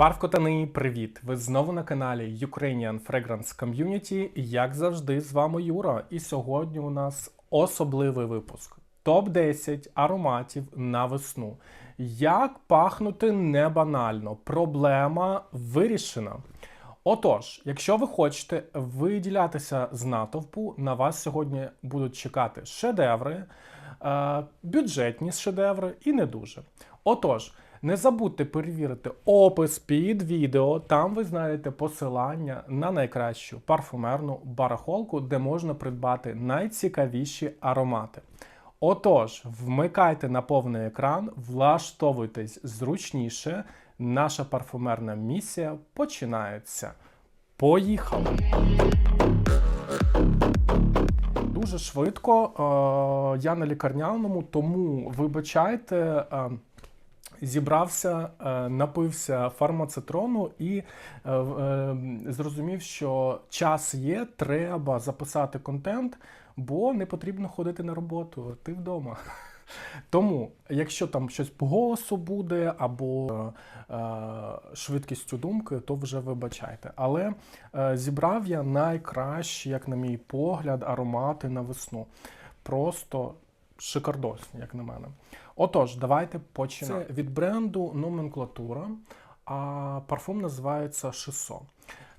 Барвкотани, привіт! Ви знову на каналі Ukrainian Fragrance Community. Як завжди, з вами Юра. І сьогодні у нас особливий випуск: топ-10 ароматів на весну. Як пахнути не банально? Проблема вирішена. Отож, якщо ви хочете виділятися з натовпу, на вас сьогодні будуть чекати шедеври, е, бюджетні шедеври і не дуже. Отож, не забудьте перевірити опис під відео. Там ви знайдете посилання на найкращу парфумерну барахолку, де можна придбати найцікавіші аромати. Отож, вмикайте на повний екран, влаштовуйтесь зручніше. Наша парфумерна місія починається. Поїхали! Дуже швидко. Е, я на лікарняному, тому вибачайте. Зібрався, е, напився фармацитрону і е, е, зрозумів, що час є, треба записати контент, бо не потрібно ходити на роботу. Ти вдома. Тому, якщо там щось по голосу буде або е, швидкістю думки, то вже вибачайте. Але е, зібрав я найкращі, як на мій погляд, аромати на весну. Просто шикардосні, як на мене. Отож, давайте почнемо. Це від бренду номенклатура, а парфум називається Шисо.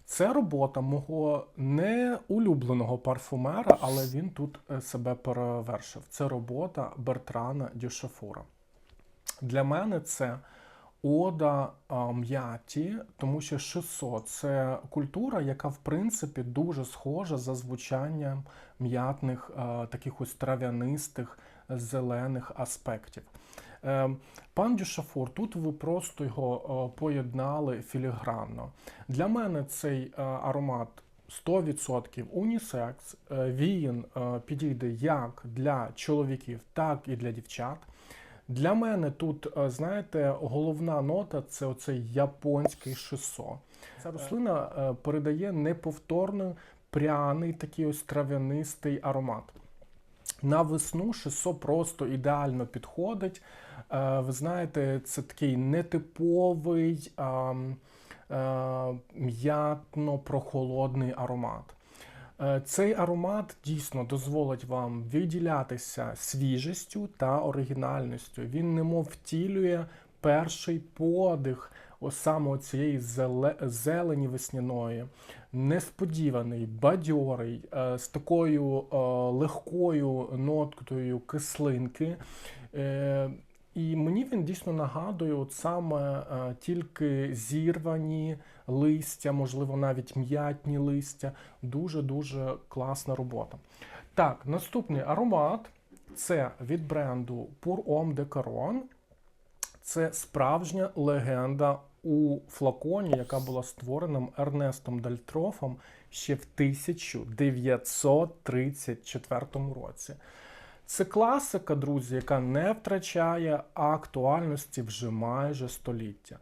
Це робота мого неулюбленого парфумера, але він тут е, себе перевершив. Це робота Бертрана Дюшафура. Для мене це ода м'яті, тому що шисо це культура, яка в принципі дуже схожа за звучанням м'ятних, таких ось трав'янистих зелених аспектів. Е, пан Дюшафур, тут ви просто його поєднали філігранно. Для мене цей е, аромат 100% унісекс. Е, він підійде як для чоловіків, так і для дівчат. Для мене тут, знаєте, головна нота це оцей японський шисо. Ця рослина передає неповторний пряний такий ось трав'янистий аромат. На весну шисо просто ідеально підходить. Е, ви знаєте, це такий нетиповий м'ятно-прохолодний аромат. Е, цей аромат дійсно дозволить вам виділятися свіжістю та оригінальністю. Він немов втілює перший подих саме цієї зелені весняної, несподіваний, бадьорий, е, з такою е, легкою ноткою кислинки. Е, і мені він дійсно нагадує, от саме тільки зірвані листя, можливо, навіть м'ятні листя. Дуже-дуже класна робота. Так, наступний аромат це від бренду Pour Homme de Caron. Це справжня легенда у флаконі, яка була створена Ернестом Дальтрофом ще в 1934 році. Це класика, друзі, яка не втрачає актуальності вже майже століття.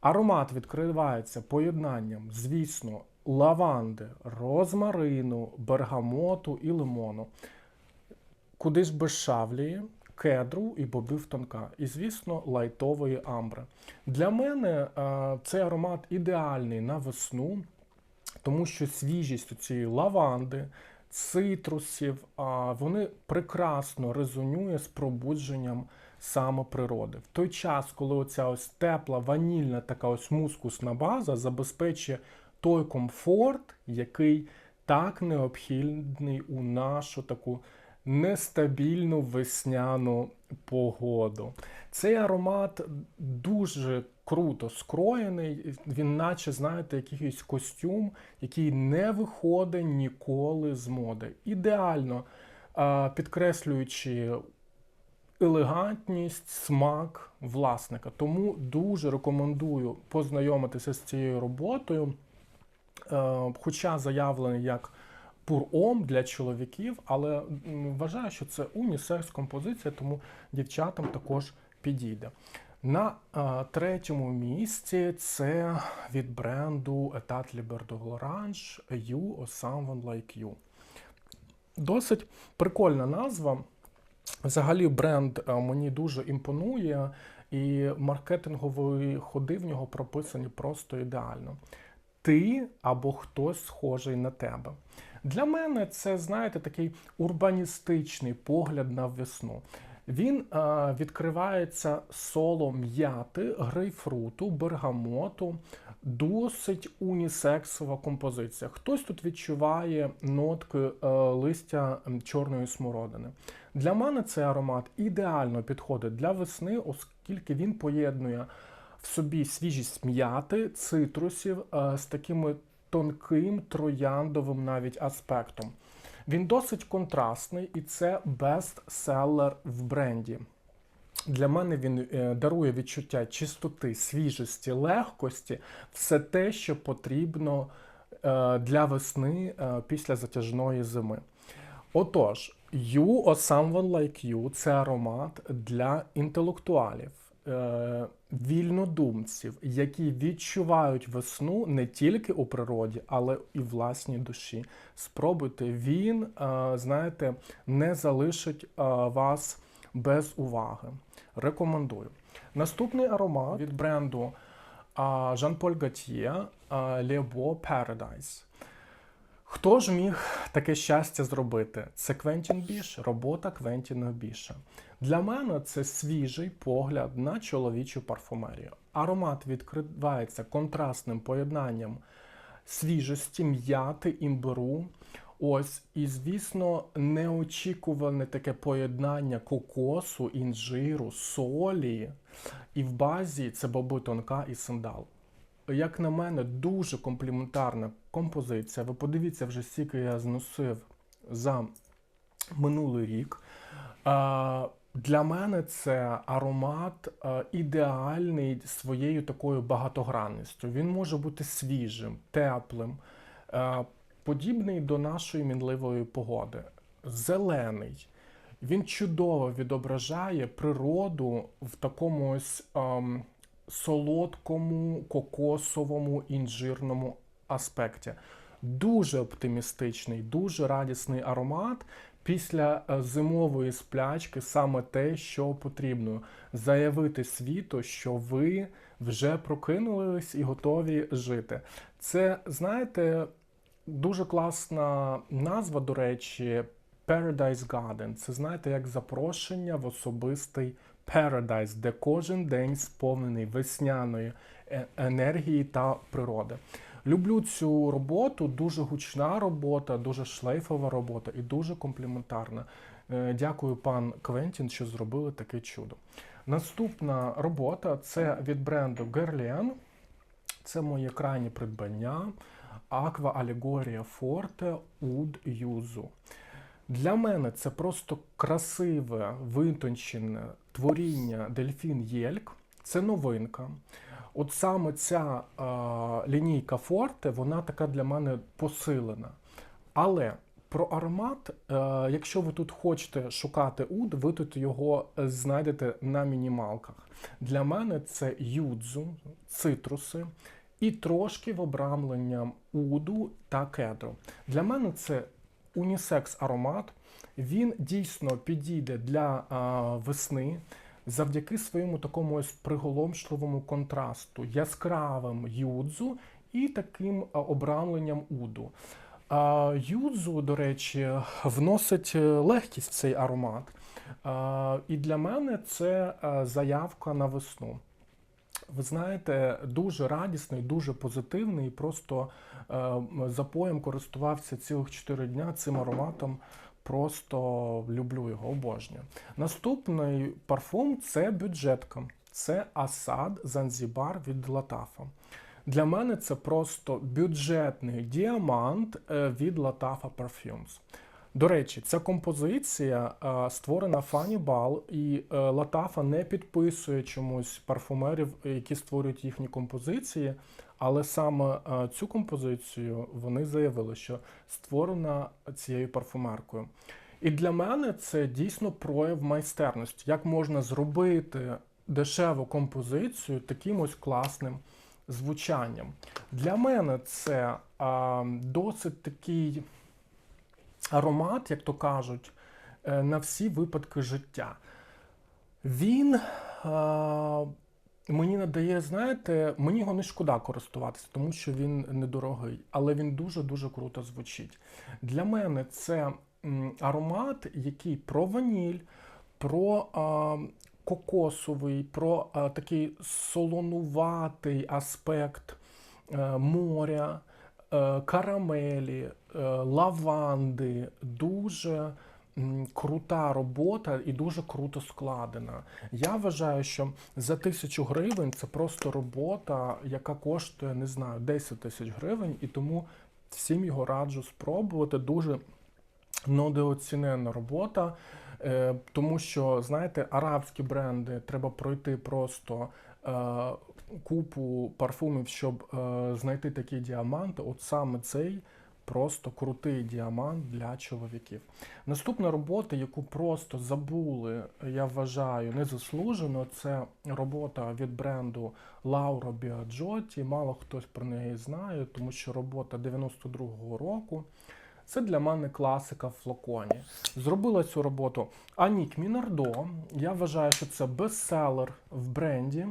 Аромат відкривається поєднанням, звісно, лаванди, розмарину, бергамоту і лимону. Куди ж без шавлії, кедру і бобів тонка, і, звісно, лайтової амбри. Для мене цей аромат ідеальний на весну, тому що свіжість цієї лаванди, цитрусів, вони прекрасно резонує з пробудженням саме природи. В той час, коли оця ось тепла, ванільна така ось мускусна база забезпечує той комфорт, який так необхідний у нашу таку нестабільну весняну погоду. Цей аромат дуже круто скроєний, він, наче, знаєте, якийсь костюм, який не виходить ніколи з моди. Ідеально підкреслюючи елегантність, смак власника. Тому дуже рекомендую познайомитися з цією роботою. Е, хоча заявлений як пур-ом для чоловіків, але вважаю, що це унісекс композиція, тому дівчатам також підійде. На а, третьому місці це від бренду Etat Liber de You or Someone Like You. Досить прикольна назва. Взагалі, бренд е, мені дуже імпонує, і маркетингові ходи в нього прописані просто ідеально. Ти або хтось схожий на тебе. Для мене це, знаєте, такий урбаністичний погляд на весну. Він е, відкривається соло м'яти, грейпфруту, бергамоту, досить унісексова композиція. Хтось тут відчуває нотки е, листя чорної смородини. Для мене цей аромат ідеально підходить для весни, оскільки він поєднує в собі свіжість м'яти, цитрусів е, з такими тонким трояндовим навіть аспектом. Він досить контрастний і це бестселер в бренді. Для мене він е, дарує відчуття чистоти, свіжості, легкості, все те, що потрібно е, для весни е, після затяжної зими. Отож, You or Someone Like You це аромат для інтелектуалів, е, вільнодумців, які відчувають весну не тільки у природі, але і власній душі. Спробуйте, він, е, знаєте, не залишить е, вас без уваги. Рекомендую. Наступний аромат від бренду Gaultier Le Beau Paradise. Хто ж міг таке щастя зробити? Це Квентін Біш, робота Квентіна Біша. Для мене це свіжий погляд на чоловічу парфумерію. Аромат відкривається контрастним поєднанням свіжості, м'яти, імбиру. Ось, і звісно, неочікуване таке поєднання кокосу, інжиру, солі. І в базі це боби тонка і сандал. Як на мене, дуже компліментарна композиція. Ви подивіться вже скільки я зносив за минулий рік. Для мене це аромат е, ідеальний своєю такою багатогранністю. Він може бути свіжим, теплим, е, подібний до нашої мінливої погоди. Зелений. Він чудово відображає природу в такому ось ем, солодкому, кокосовому, інжирному аспекті. Дуже оптимістичний, дуже радісний аромат. Після е, зимової сплячки саме те, що потрібно заявити світу, що ви вже прокинулись і готові жити. Це, знаєте, дуже класна назва, до речі, Paradise Garden. Це знаєте, як запрошення в особистий Paradise, де кожен день сповнений весняної е- енергії та природи. Люблю цю роботу, дуже гучна робота, дуже шлейфова робота і дуже компліментарна. Е, Дякую, пан Квентін, що зробили таке чудо. Наступна робота це від бренду Guerlain. Це моє крайнє придбання. Aqua Allegoria Forte Oud Yuzu. Для мене це просто красиве, витончене творіння Дельфін Єльк. Це новинка. От саме ця е, лінійка Форте, вона така для мене посилена. Але про аромат, е, якщо ви тут хочете шукати уд, ви тут його е, знайдете на мінімалках. Для мене це юдзу, цитруси і трошки в обрамленням уду та кедру. Для мене це унісекс аромат. Він дійсно підійде для а, весни завдяки своєму такому ось приголомшливому контрасту, яскравим юдзу і таким обрамленням уду. Юдзу, до речі, вносить е, легкість в цей аромат. І для мене це заявка на весну. Ви знаєте, дуже радісний, дуже позитивний. Просто е, запоєм користувався цілих 4 дня цим ароматом. Просто люблю його, обожнюю. Наступний парфум це бюджетка. Це Асад Занзібар від Латафа. Для мене це просто бюджетний діамант е, від Latafa Perfumes. До речі, ця композиція е, створена Фані Бал, і е, Латафа не підписує чомусь парфумерів, які створюють їхні композиції. Але саме е, цю композицію вони заявили, що створена цією парфумеркою. І для мене це дійсно прояв майстерності. Як можна зробити дешеву композицію таким ось класним звучанням? Для мене це а, досить такий аромат, як то кажуть, е, на всі випадки життя. Він е, мені надає, знаєте, мені його не шкода користуватися, тому що він недорогий, але він дуже-дуже круто звучить. Для мене це аромат, який про ваніль, про е, кокосовий, про е, такий солонуватий аспект е, моря, е, карамелі, е, лаванди. Дуже крута робота і дуже круто складена. Я вважаю, що за тисячу гривень це просто робота, яка коштує, не знаю, 10 тисяч гривень, і тому всім його раджу спробувати. Дуже недооцінена робота. Е, тому що, знаєте, арабські бренди треба пройти просто е, купу парфумів, щоб е, знайти такі діаманти. От саме цей просто крутий діамант для чоловіків. Наступна робота, яку просто забули, я вважаю, незаслужено, це робота від бренду Laura Biagiotti. Мало хтось про неї знає, тому що робота 92-го року. Це для мене класика в флаконі. Зробила цю роботу Анік Мінардо. Я вважаю, що це бестселер в бренді.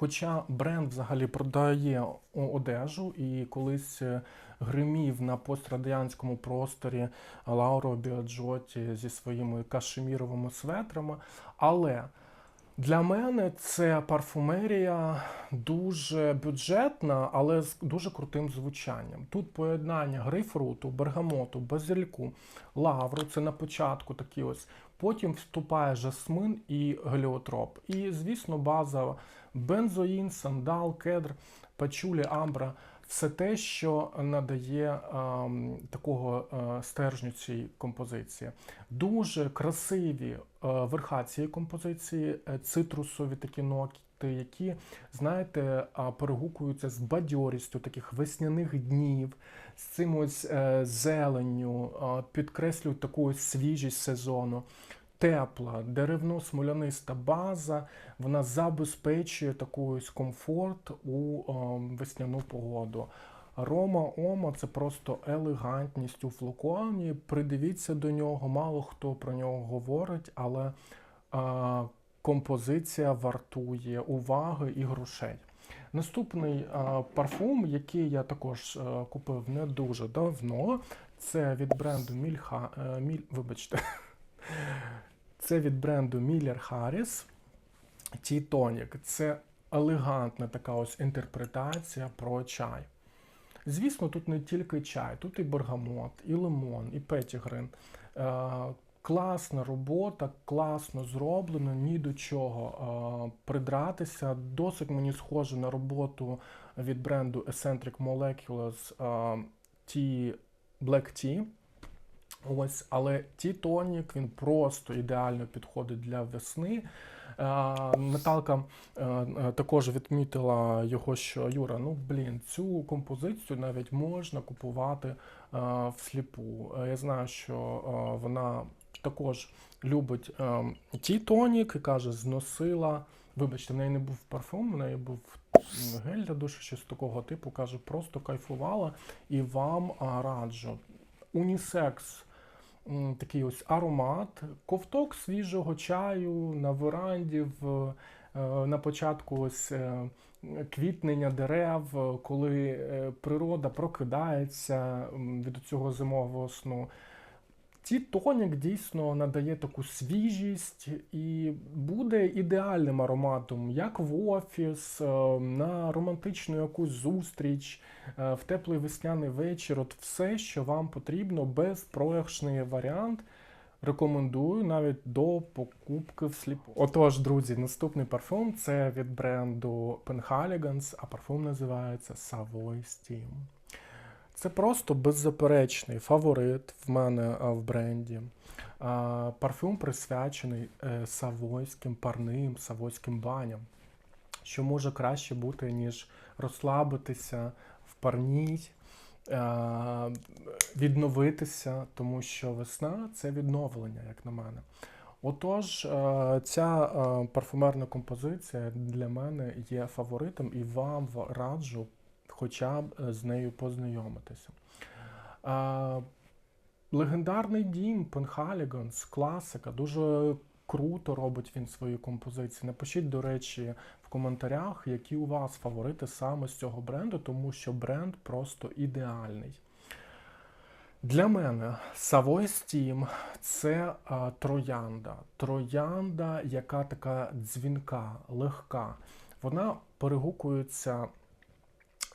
Хоча бренд взагалі продає одежу і колись е, гримів на пострадянському просторі Лауро Біаджоті зі своїми кашеміровими светрами. Але для мене це парфумерія дуже бюджетна, але з дуже крутим звучанням. Тут поєднання грейпфруту, бергамоту, базильку, лавру це на початку такі ось. Потім вступає жасмин і геліотроп. І, звісно, база бензоїн, сандал, кедр, пачулі, амбра. Все те, що надає ем, такого е, стержню цій композиції. Дуже красиві е, верха цієї композиції, е, цитрусові такі ноти, які, знаєте, а, перегукуються з бадьорістю таких весняних днів, з цим ось зеленню, підкреслюють таку ось свіжість сезону. Тепла, деревно-смоляниста база, вона забезпечує таку комфорт у е, весняну погоду. Рома Ома це просто елегантність у флаконі. Придивіться до нього, мало хто про нього говорить, але е, композиція вартує уваги і грошей. Наступний е, парфум, який я також е, купив не дуже давно, це від бренду Мільха. Е, Міль, вибачте. Це від бренду Miller Harris Tea-Tonic. Це елегантна така ось інтерпретація про чай. Звісно, тут не тільки чай, тут і бергамот, і лимон, і петігрин. Е, класна робота, класно зроблено, ні до чого е, придратися. Досить мені схоже на роботу від бренду Eccentric Molecules е, Tea Black Tea. Ось, але ті тонік він просто ідеально підходить для весни. Наталка е, е, також відмітила його, що Юра, ну блін, цю композицію навіть можна купувати е, всліпу. Е, Я знаю, що вона також любить ті тонік і каже, зносила. Вибачте, в неї не був парфум, в неї був гель для душу, щось такого типу. Каже, просто кайфувала і вам раджу. Унісекс такий ось аромат, ковток свіжого чаю на веранді, в, е, на початку ось е, квітнення дерев, е, коли природа прокидається від цього зимового сну. Ті тонік дійсно надає таку свіжість і буде ідеальним ароматом, як в офіс, е, на романтичну якусь зустріч, е, в теплий весняний вечір. От все, що вам потрібно, безпрограшний варіант. Рекомендую навіть до покупки всліпу. Отож, друзі, наступний парфум це від бренду Penhaligans, а парфум називається Savoy Steam. Це просто беззаперечний фаворит в мене в бренді. Парфюм присвячений е, савойським парним, савойським баням. Що може краще бути, ніж розслабитися в парній, відновитися, тому що весна це відновлення, як на мене. Отож, е, ця е, парфумерна композиція для мене є фаворитом і вам раджу хоча б е, з нею познайомитися. Легендарний дім Пенхаліганс, класика. Дуже круто робить він свої композиції. Напишіть, до речі, в коментарях, які у вас фаворити саме з цього бренду, тому що бренд просто ідеальний. Для мене Savoy Steam – це а, троянда. Троянда, яка така дзвінка, легка. Вона перегукується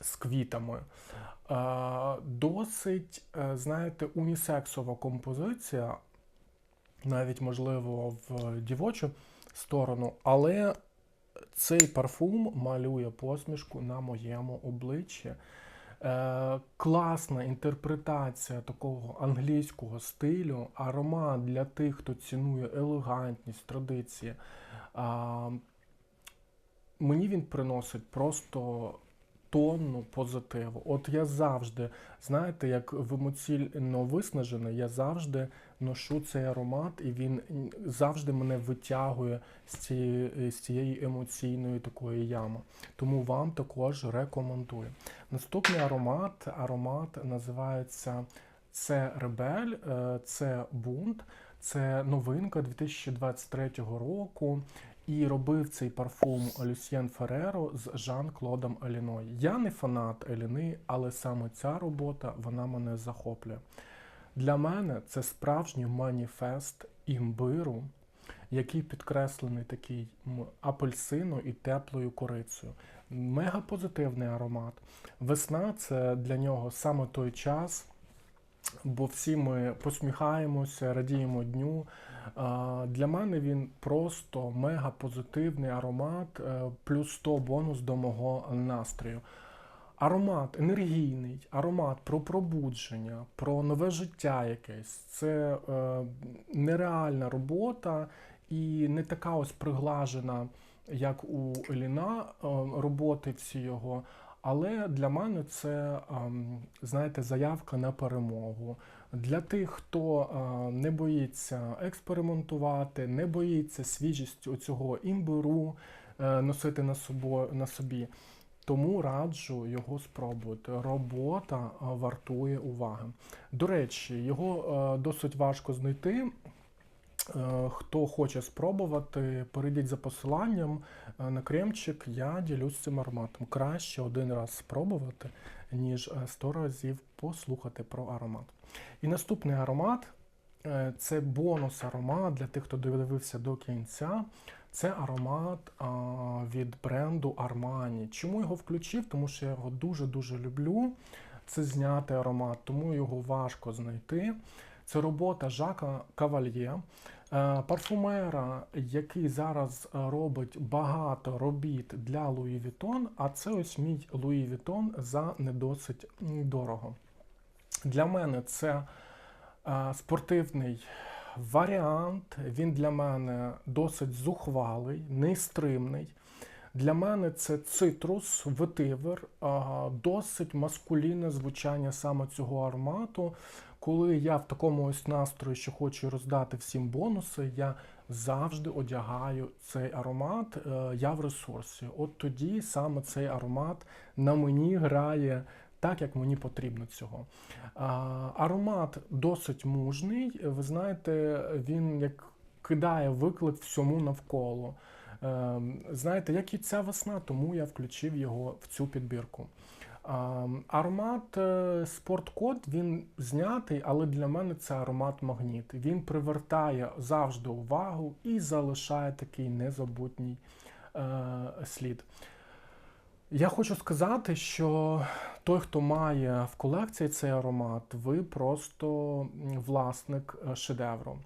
з квітами. Е, Досить, е, знаєте, унісексова композиція, навіть, можливо, в дівочу сторону, але цей парфум малює посмішку на моєму обличчі. Е, класна інтерпретація такого англійського стилю, аромат для тих, хто цінує елегантність, традиції. Мені він приносить просто тонну позитиву. От я завжди, знаєте, як в емоційно виснажений, я завжди ношу цей аромат, і він завжди мене витягує з цієї, з цієї емоційної такої ями. Тому вам також рекомендую. Наступний аромат, аромат називається це Ребель, е, це бунт, це новинка 2023 року. І робив цей парфум Люсьєн Фереро з Жан-Клодом Еліною. Я не фанат Еліни, але саме ця робота вона мене захоплює. Для мене це справжній маніфест імбиру, який підкреслений такий апельсину і теплою корицею. Мега позитивний аромат. Весна це для нього саме той час, бо всі ми посміхаємося, радіємо дню. Для мене він просто мега позитивний аромат, е, плюс 100 бонус до мого настрою. Аромат енергійний, аромат про пробудження, про нове життя якесь. Це е, нереальна робота і не така ось приглажена, як у Еліна, е, роботи всі його. Але для мене це, ем, знаєте, заявка на перемогу. Для тих, хто е, не боїться експериментувати, не боїться свіжістю цього імбиру е, носити на на собі. Тому раджу його спробувати. Робота е, вартує уваги. До речі, його досить важко знайти. Хто хоче спробувати, перейдіть за посиланням на кремчик, я ділюсь цим ароматом. Краще один раз спробувати, ніж 100 разів послухати про аромат. І наступний аромат е, це бонус аромат для тих, хто дивився до кінця. Це аромат від бренду Armani. Чому його включив? Тому що я його дуже-дуже люблю. Це знятий аромат, тому його важко знайти. Це робота Жака Кавальє, е, парфумера, який зараз робить багато робіт для Луї Вітон, а це ось мій Луї Вітон за недосить дорого. Для мене це е, спортивний варіант. Він для мене досить зухвалий, нестримний. Для мене це цитрус, ветивер, е, досить маскулінне звучання саме цього аромату. Коли я в такому ось настрої, що хочу роздати всім бонуси, я завжди одягаю цей аромат. Е, я в ресурсі. От тоді саме цей аромат на мені грає так, як мені потрібно цього. Аромат досить мужний. Ви знаєте, він як кидає виклик всьому навколо. Ем, знаєте, як і ця весна, тому я включив його в цю підбірку. Аромат е, спорткод він знятий, але для мене це аромат магніт. Він привертає завжди увагу і залишає такий незабутній е, слід. Я хочу сказати, що той, хто має в колекції цей аромат, ви просто власник е, шедевру.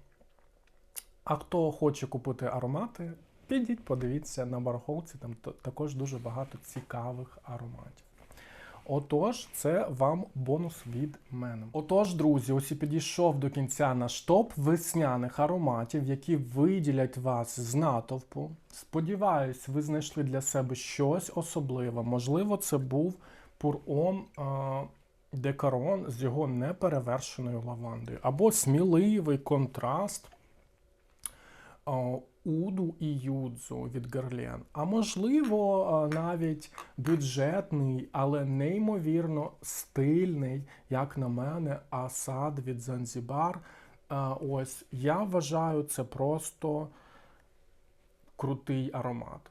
А хто хоче купити аромати, підіть, подивіться на барахолці, там також дуже багато цікавих ароматів. Отож, це вам бонус від мене. Отож, друзі, ось і підійшов до кінця наш топ весняних ароматів, які виділять вас з натовпу. Сподіваюсь, ви знайшли для себе щось особливе. Можливо, це був пурон декарон з його неперевершеною лавандою, або сміливий контраст Уду і Юдзу від Герлен, а можливо, навіть бюджетний, але неймовірно стильний, як на мене, Асад від Занзібар. Ось я вважаю це просто крутий аромат.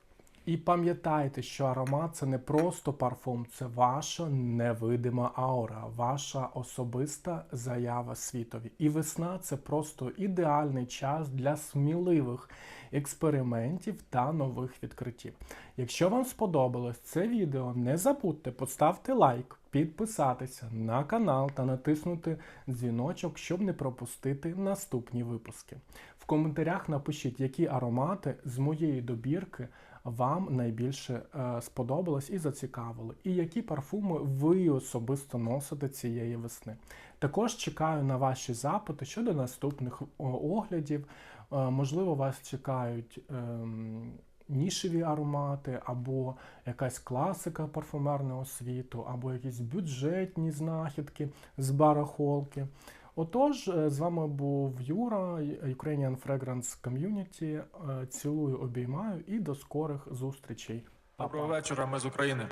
І пам'ятайте, що аромат це не просто парфум, це ваша невидима аура, ваша особиста заява світові. І весна це просто ідеальний час для сміливих експериментів та нових відкриттів. Якщо вам сподобалось це відео, не забудьте поставити лайк, підписатися на канал та натиснути дзвіночок, щоб не пропустити наступні випуски. В коментарях напишіть, які аромати з моєї добірки вам найбільше е, сподобалось і зацікавили, і які парфуми ви особисто носите цієї весни. Також чекаю на ваші запити щодо наступних оглядів. Е, можливо, вас чекають. ем, Нішеві аромати, або якась класика парфумерного світу, або якісь бюджетні знахідки з барахолки. Отож, е, з вами був Юра, Ukrainian Fragrance Community. Е, Цілую, обіймаю і до скорих зустрічей. Доброго вечора, ми з України.